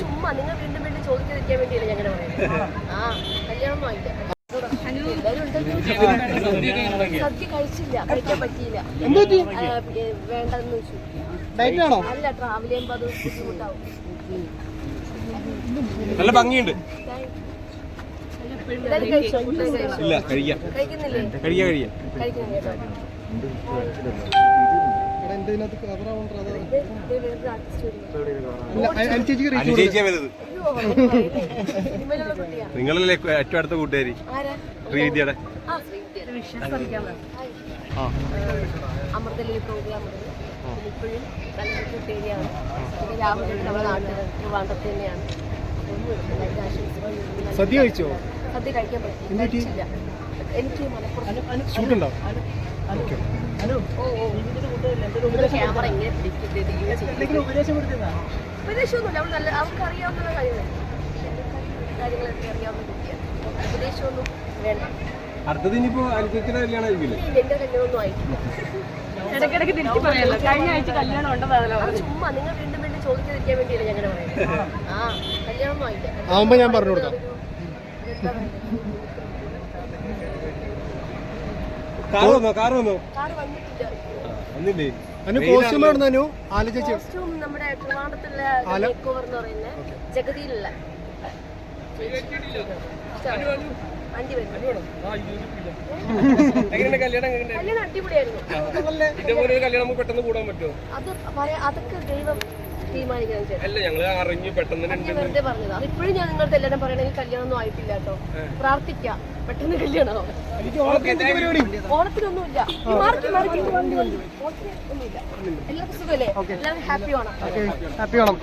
ചുമ്മാ നിങ്ങൾ വീണ്ടും വീണ്ടും ചോദിക്കാതിരിക്കാൻ വേണ്ടിയല്ലേ ഞങ്ങൾ പറയുന്നത്. ആ കല്യാണം സദ്യ കഴിച്ചില്ല കഴിക്കാൻ പറ്റിയില്ല. വേണ്ടെന്ന് വെച്ചു. അല്ല ട്രാവൽ ചെയ്യുമ്പോൾ അത് ബുദ്ധിമുട്ടാവും. നല്ല ഭംഗിയുണ്ട്. കഴിയാ കഴിക്കുന്നില്ലേ? കഴിക്കാം കഴിക്കാം. കഴിക്കുന്നില്ലേ? വലുത്. നിങ്ങളല്ലേ ഏറ്റവും അടുത്ത കൂട്ടുകാരി? ആരാ? ശ്രീവിദ്യയുടെ ഇപ്പോഴും നല്ല പിന്നെ രാവിലെ നമ്മുടെ നാട്ടിൽ തന്നെയാണ്. സദ്യ കഴിച്ചോ? സദ്യ കഴിക്കാൻ പറ്റി. എന്ത് പറ്റി? കഴിച്ചില്ല. എനിക്ക് മലപ്പുറത്ത് ഉപദേശമൊന്നുമില്ല. അവൾ നല്ല അറിയാവുന്ന കാര്യങ്ങൾ കാര്യങ്ങളൊക്കെ അറിയാവുന്ന കുട്ടിയാണ് ഉപദേശമൊന്നും വേണ്ട. അടുത്തത് ഇനിയിപ്പോ അനുജയിച്ചിയുടെ കല്യാണം ആയിരിക്കില്ലേ? ഇടയ്ക്കിടയ്ക്ക് തിരിച്ചു കഴിഞ്ഞ ആഴ്ച കല്യാണം ചുമ്മാ നിങ്ങൾ വീണ്ടും വീണ്ടും ചോദിക്കാതിരിക്കാൻ വേണ്ടിയല്ലേ ഞങ്ങനെ പറയുന്നത്. ആ. കല്യാണം ആയില്ല ആവുമ്പോ ഞാൻ പറഞ്ഞു കൊടുക്കാം? കാർ വന്നോ കാർ വന്നോ? കാറ് വന്നിട്ടില്ല. വന്നില്ലേ അനു കോസ്റ്റ്യൂം എവിടെ അനു. ആലോചിച്ചു കോസ്റ്റ്യൂം നമ്മുടെ ട്രിവാൻഡ്രത്തുള്ള മേക്ക് ഓവർ എന്ന് പറയുന്ന ജഗതിയിലുള്ള വണ്ടി വരുന്നു. കല്യാണം അടിപൊളിയായിരുന്നു. പെട്ടെന്ന് കൂടാൻ പറ്റുമോ? അത് പറയാ അതൊക്കെ ദൈവം തീരുമാനിക്കാൻ ചേട്ടൻ അല്ല ഞങ്ങൾ അറിഞ്ഞു പെട്ടെന്ന് വെറുതെ പറഞ്ഞത്. അതിപ്പോഴും ഞാൻ നിങ്ങളുടെ എല്ലാവരും പറയണെങ്കിൽ കല്യാണം ഒന്നും ആയിട്ടില്ല കേട്ടോ. പ്രാർത്ഥിക്കാം. പെട്ടെന്ന് കല്യാണം ഓണത്തിനൊന്നുമില്ല. ഈ മാർക്ക് മാർക്ക് ഓണത്തിന് ഒന്നുമില്ല. എല്ലാവർക്കും സുഖമല്ലേ? എല്ലാവരും ഹാപ്പി ഓണം. ഹാപ്പി വേണം